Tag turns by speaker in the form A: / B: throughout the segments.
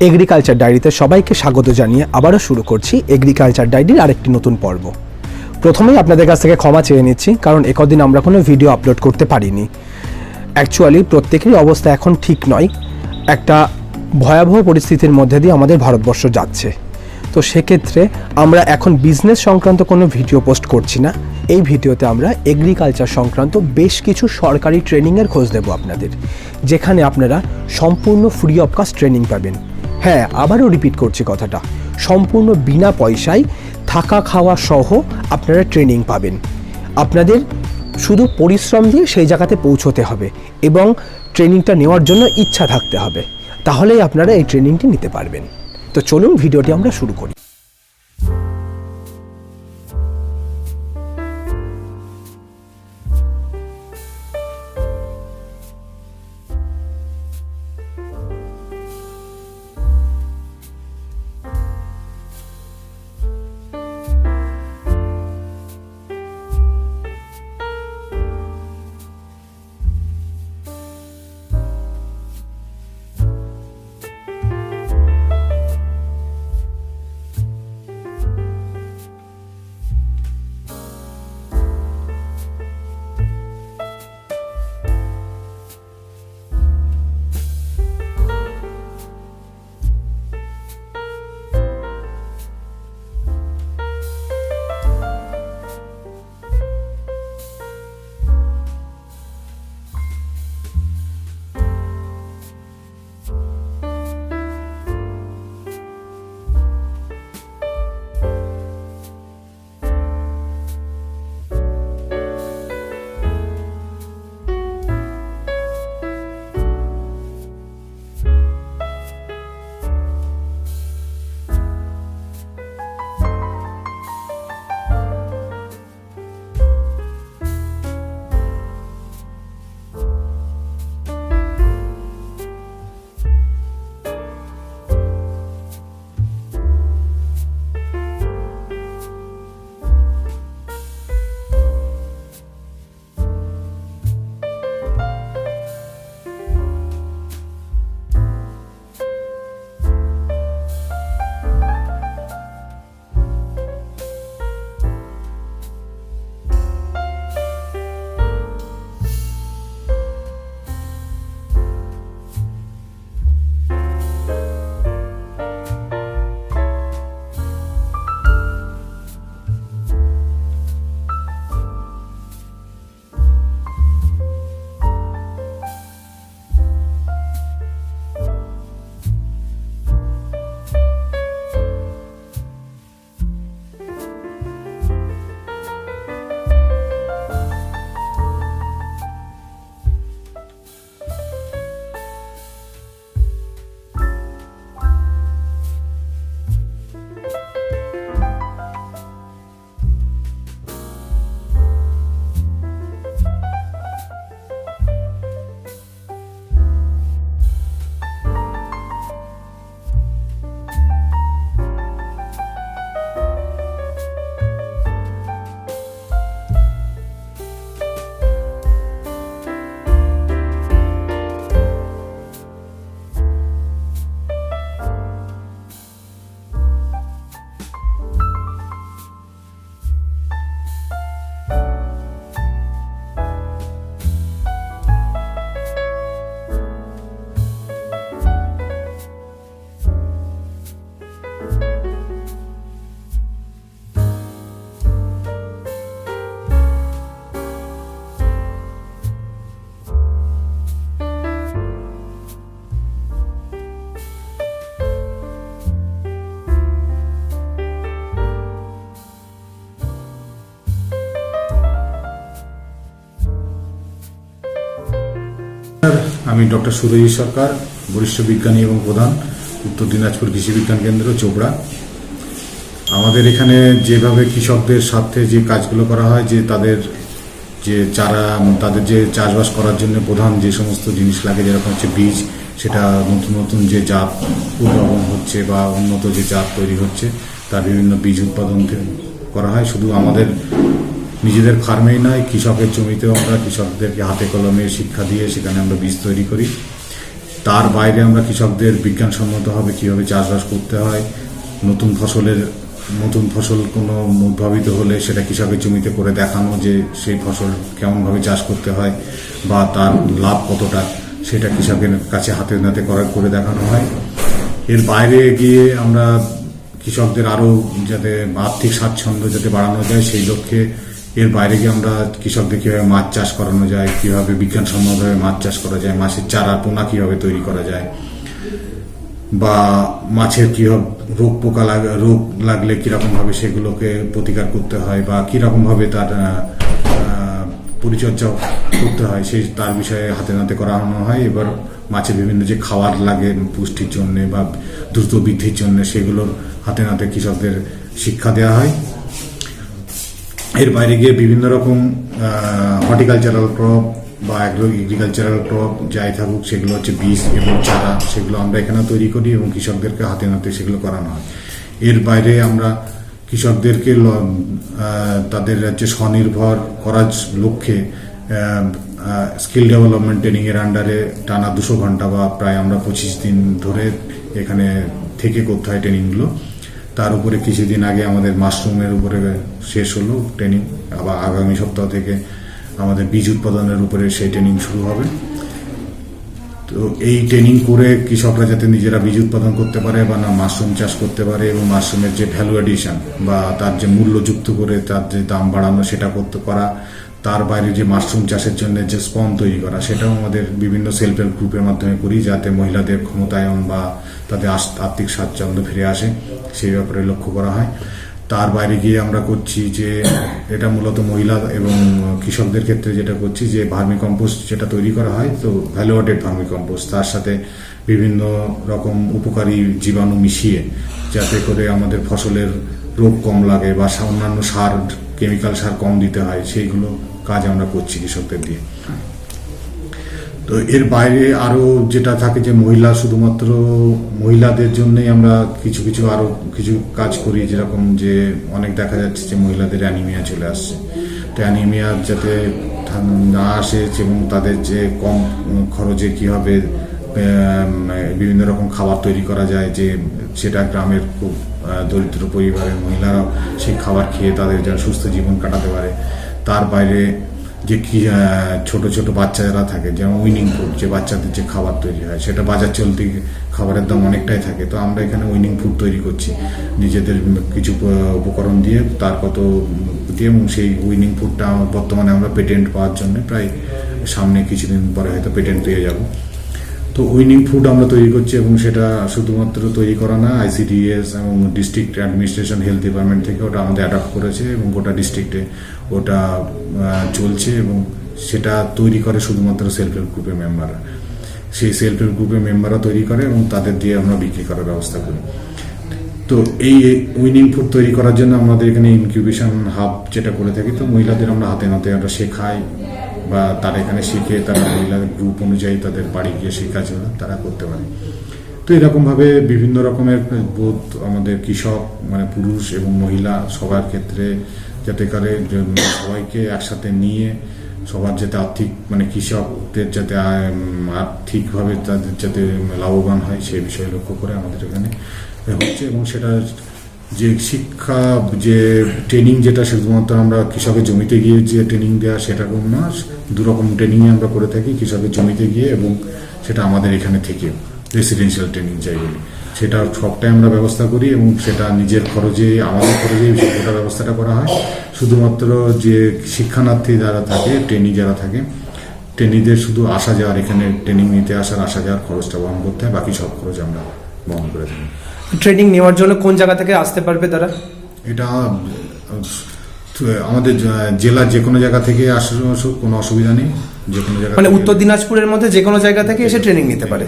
A: Agriculture ডায়েরিতে সবাইকে স্বাগত জানিয়ে আবারও শুরু করছি এগ্রিকালচার ডায়েরির আরেকটি নতুন পর্ব। প্রথমেই আপনাদের কাছ থেকে ক্ষমা চেয়ে নিচ্ছি, কারণ একদিন আমরা কোনো ভিডিও আপলোড করতে পারিনি। অ্যাকচুয়ালি প্রত্যেকেরই অবস্থা এখন ঠিক নয়। একটা ভয়াবহ পরিস্থিতির মধ্যে দিয়ে আমাদের ভারতবর্ষ যাচ্ছে। তো সেক্ষেত্রে আমরা এখন বিজনেস সংক্রান্ত কোনো ভিডিও পোস্ট করছি না। এই ভিডিওতে আমরা এগ্রিকালচার সংক্রান্ত বেশ কিছু সরকারি ট্রেনিংয়ের খোঁজ দেবো আপনাদের, যেখানে আপনারা সম্পূর্ণ ফ্রি অফ কাস্ট ট্রেনিং পাবেন। হ্যাঁ আবারও রিপিট করছি কথাটা। সম্পূর্ণ বিনা পয়সায় থাকা খাওয়া সহ আপনারা ট্রেনিং পাবেন। আপনাদের শুধু পরিশ্রম দিয়ে সেই জায়গাতে পৌঁছতে হবে এবং ট্রেনিংটা নেওয়ার জন্য ইচ্ছা থাকতে হবে। তাহলেই আপনারা এই ট্রেনিংটি নিতে পারবেন। তো চলুন, ভিডিওটি আমরা শুরু করি।
B: আমি ডক্টর সুরজিৎ সরকার, বরিষ্ঠ বিজ্ঞানী এবং প্রধান, উত্তর দিনাজপুর কৃষি বিজ্ঞান কেন্দ্র, চোপড়া। আমাদের এখানে যেভাবে কৃষকদের স্বার্থে যে কাজগুলো করা হয়, যে তাদের যে চারা তাদের যে চাষবাস করার জন্য প্রধান যে সমস্ত জিনিস লাগে, যেরকম হচ্ছে বীজ, সেটা নতুন নতুন যে জাত উদ্ভাবন হচ্ছে বা উন্নত যে জাত তৈরি হচ্ছে তার বিভিন্ন বীজ উৎপাদন করা হয়। শুধু আমাদের নিজেদের ফার্মেই নয় কৃষকের জমিতেও আমরা কৃষকদেরকে হাতে কলমে শিক্ষা দিয়ে সেখানে আমরা বীজ তৈরি করি। তার বাইরে আমরা কৃষকদের বিজ্ঞানসম্মতভাবে কীভাবে চাষবাস করতে হয়, নতুন ফসলের, নতুন ফসল কোনো উদ্ভাবিত হলে সেটা কৃষকের জমিতে করে দেখানো যে সেই ফসল কেমনভাবে চাষ করতে হয় বা তার লাভ কতটা, সেটা কৃষকের কাছে হাতে নাতে করা, করে দেখানো হয়। এর বাইরে গিয়ে আমরা কৃষকদের আরও যাতে আর্থিক স্বাচ্ছন্দ্য যাতে বাড়ানো যায় সেই লক্ষ্যে এর বাইরে গিয়ে আমরা কৃষকদের কীভাবে মাছ চাষ করানো যায়, কীভাবে বিজ্ঞানসম্মতভাবে মাছ চাষ করা যায়, মাছের চারা, পোনা কীভাবে তৈরি করা যায়, বা মাছের কীভাবে রোগ পোকা লাগ, রোগ লাগলে কীরকমভাবে সেগুলোকে প্রতিকার করতে হয়, বা কীরকমভাবে তার পরিচর্যা করতে হয়, সেই তার বিষয়ে হাতে নাতে করানো হয়। এবার মাছের বিভিন্ন যে খাবার লাগে পুষ্টির জন্য বা দ্রুত বৃদ্ধির জন্য সেগুলোর হাতে নাতে কৃষকদের শিক্ষা দেওয়া হয়। এর বাইরে গিয়ে বিভিন্ন রকম হর্টিকালচারাল ক্রপ বা অ্যাগ্রো এগ্রিকালচারাল ক্রপ যাই থাকুক, সেগুলো হচ্ছে বীজ এবং চারা, সেগুলো আমরা এখানে তৈরি করি এবং কৃষকদেরকে হাতে নাতে সেগুলো করানো হয়। এর বাইরে আমরা কৃষকদেরকে তাদের হচ্ছে স্বনির্ভর করার লক্ষ্যে স্কিল ডেভেলপমেন্ট ট্রেনিং এর আন্ডারে টানা দুশো ঘণ্টা বা প্রায় আমরা পঁচিশ দিন ধরে এখানে থেকে করতে হয় ট্রেনিংগুলো তার উপরে কিছুদিন আগে আমাদের মাশরুমের উপরে শেষ হলো ট্রেনিং আবার আগামী সপ্তাহ থেকে আমাদের বীজ উৎপাদনের উপরে সেই ট্রেনিং শুরু হবে। তো এই ট্রেনিং করে কৃষকরা যাতে নিজেরা বীজ উৎপাদন করতে পারে বা না মাশরুম চাষ করতে পারে এবং মাশরুমের যে ভ্যালু এডিশন বা তার যে মূল্য যুক্ত করে তার যে দাম বাড়ানো সেটা করতে করা তার বাইরে যে মাশরুম চাষের জন্য যে স্পন তৈরি করা, সেটাও আমাদের বিভিন্ন সেলফ হেল্প গ্রুপের মাধ্যমে করি, যাতে মহিলাদের ক্ষমতায়ন বা তাদের আর্থিক স্বাচ্ছন্দ্য ফিরে আসে। সেই ব্যাপারে লক্ষ্য করা হয়। তার বাইরে গিয়ে আমরা করছি যে, এটা মূলত মহিলা এবং কৃষকদের ক্ষেত্রে যেটা করছি যে, ভার্মি কম্পোস্ট যেটা তৈরি করা হয়, তো ভ্যালুয়েটেড ভার্মি কম্পোস্ট, তার সাথে বিভিন্ন রকম উপকারী জীবাণু মিশিয়ে যাতে করে আমাদের ফসলের রোগ কম লাগে বা অন্যান্য সার কেমিক্যাল সার কম দিতে হয়, সেইগুলো কাজ আমরা করছি কৃষকদের দিয়ে। তো এর বাইরে আরও যেটা থাকে যে মহিলা শুধুমাত্র মহিলাদের জন্যই আমরা কিছু কিছু আরও কিছু কাজ করি, যেরকম যে অনেক দেখা যাচ্ছে যে মহিলাদের অ্যানিমিয়া চলে আসছে। তো অ্যানিমিয়া যাতে না আসে এবং তাদের যে কম খরচে কীভাবে বিভিন্ন রকম খাবার তৈরি করা যায়, যে সেটা গ্রামের খুব দরিদ্র পরিবারের মহিলারা সেই খাবার খেয়ে তাদের যেন সুস্থ জীবন কাটাতে পারে। তার বাইরে যে কি ছোটো ছোট বাচ্চা যারা থাকে, যেমন উইনিং ফুড যে বাচ্চাদের যে খাবার তৈরি হয়, সেটা বাজার চলতি খাবারের দাম অনেকটাই থাকে। তো আমরা এখানে উইনিং ফুড তৈরি করছি। নিজেদের কিছু উপকরণ দিয়ে, তার কত দিয়ে, এবং সেই উইনিং ফুডটা বর্তমানে আমরা পেটেন্ট পাওয়ার জন্য প্রায় সামনে কিছুদিন পরে হয়তো পেটেন্ট পেয়ে যাব। তো উইনিং ফুড আমরা তৈরি করছি এবং সেটা শুধুমাত্র তৈরি করা না আইসিডিএস এবং ডিস্ট্রিক্ট অ্যাডমিনিস্ট্রেশন হেলথ ডিপার্টমেন্ট থেকে ওটা আমাদের অ্যাডাপ্ট করেছে এবং গোটা ডিস্ট্রিক্টে ওটা চলছে এবং সেটা তৈরি করে শুধুমাত্র সেলফ হেল্প গ্রুপের মেম্বাররা সেই সেলফ হেল্প গ্রুপের মেম্বাররা তৈরি করে এবং তাদের দিয়ে আমরা বিক্রি করার ব্যবস্থা করি। তো এই উইনিং ফুড তৈরি করার জন্য আমাদের এখানে ইনকিউবেশন হাব যেটা করে থাকি, তো মহিলাদের আমরা হাতে নাতে আমরা শেখাই। বা তারা এখানে শিখে তারা মহিলাদের গ্রুপ অনুযায়ী তাদের বাড়ি গিয়ে সেই কাজগুলো তারা করতে পারে। তো এরকমভাবে বিভিন্ন রকমের বোধ আমাদের কৃষক মানে পুরুষ এবং মহিলা সবার ক্ষেত্রে যাতে করে সবাইকে একসাথে নিয়ে সবার যাতে আর্থিক মানে কৃষকদের যাতে আর্থিকভাবে তাদের যাতে লাভবান হয় সেই বিষয়ে লক্ষ্য করে আমাদের এখানে হচ্ছে এবং সেটা যে শিক্ষা, যে ট্রেনিং যেটা শুধুমাত্র আমরা কৃষকের জমিতে গিয়ে যে ট্রেনিং দেওয়া সেরকম না দুরকম ট্রেনিং আমরা করে থাকি কৃষকের জমিতে গিয়ে এবং সেটা আমাদের এখানে থেকে রেসিডেন্সিয়াল ট্রেনিং যাই বলি। সেটা সবটাই আমরা ব্যবস্থা করি এবং সেটা নিজের খরচে, আমাদের খরচে সেটা ব্যবস্থাটা করা হয়। শুধুমাত্র যে শিক্ষানার্থী যারা থাকে ট্রেনি যারা থাকে ট্রেনিদের শুধু আসা যাওয়ার এখানে ট্রেনিং নিতে আসার আসা যাওয়ার খরচটা বহন করতে হয়, বাকি সব খরচ আমরা বহন করে থাকি।
A: ট্রেনিং নেওয়ার জন্য কোন জায়গা থেকে আসতে পারবে তারা?
B: এটা আমাদের জ- জেলার যে কোনো জায়গা থেকে আসলে অসু- কোনো অসুবিধা নেই যে কোনো জায়গা
A: মানে উত্তর দিনাজপুরের মধ্যে যে কোনো জায়গা থেকে এসে ট্রেনিং নিতে পারে।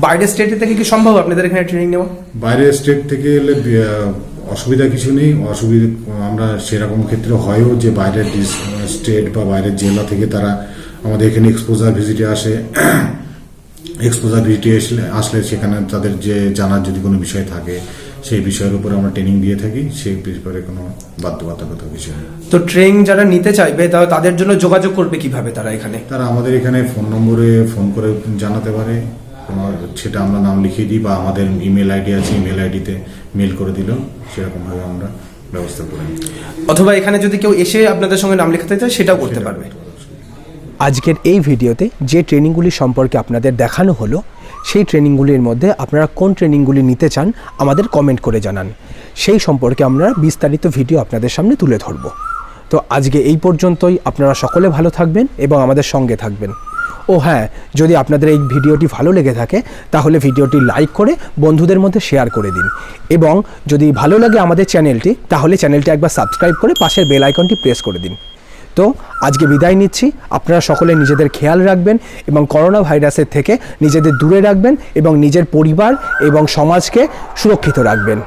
A: বাইরের স্টেটে থেকে কি সম্ভব আপনাদের এখানে ট্রেনিং নেওয়া?
B: বাইরের স্টেট থেকে এলে অসুবিধা কিছু নেই অসুবিধা আমরা সেরকম ক্ষেত্রে হয়ও যে বাইরের স্টেট বা বাইরের জেলা থেকে তারা আমাদের এখানে এক্সপোজার ভিজিটে আসে। এক্সপোজার আসলে আসলে সেখানে তাদের যে জানার যদি কোনো বিষয় থাকে সেই বিষয়ের উপর আমরা ট্রেনিং দিয়ে থাকি সেই ব্যাপারে কোনো বাধ্যবাধকতা কিছু নেই।
A: তো ট্রেনিং যারা নিতে চাইবে তা তাদের জন্য যোগাযোগ করবে কীভাবে তারা এখানে?
B: তারা আমাদের এখানে ফোন নম্বরে ফোন করে জানাতে পারে। সেটা আমরা নাম লিখিয়ে দিই বা আমাদের ইমেল আইডি আছে ইমেল আইডিতে মেল করে দিলেও সেরকমভাবে আমরা ব্যবস্থা করে
C: অথবা এখানে যদি কেউ এসে আপনাদের সঙ্গে নাম লেখাতে চায় সেটাও করতে পারবে।
A: আজকের এই ভিডিওতে যে ট্রেনিংগুলি সম্পর্কে আপনাদের দেখানো হলো, সেই ট্রেনিংগুলির মধ্যে আপনারা কোন ট্রেনিংগুলি নিতে চান আমাদের কমেন্ট করে জানান। সেই সম্পর্কে আমরা বিস্তারিত ভিডিও আপনাদের সামনে তুলে ধরব। তো আজকে এই পর্যন্তই, আপনারা সকলে ভালো থাকবেন এবং আমাদের সঙ্গে থাকবেন। ও হ্যাঁ যদি আপনাদের এই ভিডিওটি ভালো লেগে থাকে, তাহলে ভিডিওটি লাইক করে বন্ধুদের মধ্যে শেয়ার করে দিন। এবং যদি ভালো লাগে আমাদের চ্যানেলটি তাহলে চ্যানেলটি একবার সাবস্ক্রাইব করে পাশের বেল আইকনটি প্রেস করে দিন। তো আজকে বিদায় নিচ্ছি। আপনারা সকলে নিজেদের খেয়াল রাখবেন এবং করোনা ভাইরাসের থেকে নিজেদের দূরে রাখবেন এবং নিজের পরিবার এবং সমাজকে সুরক্ষিত রাখবেন।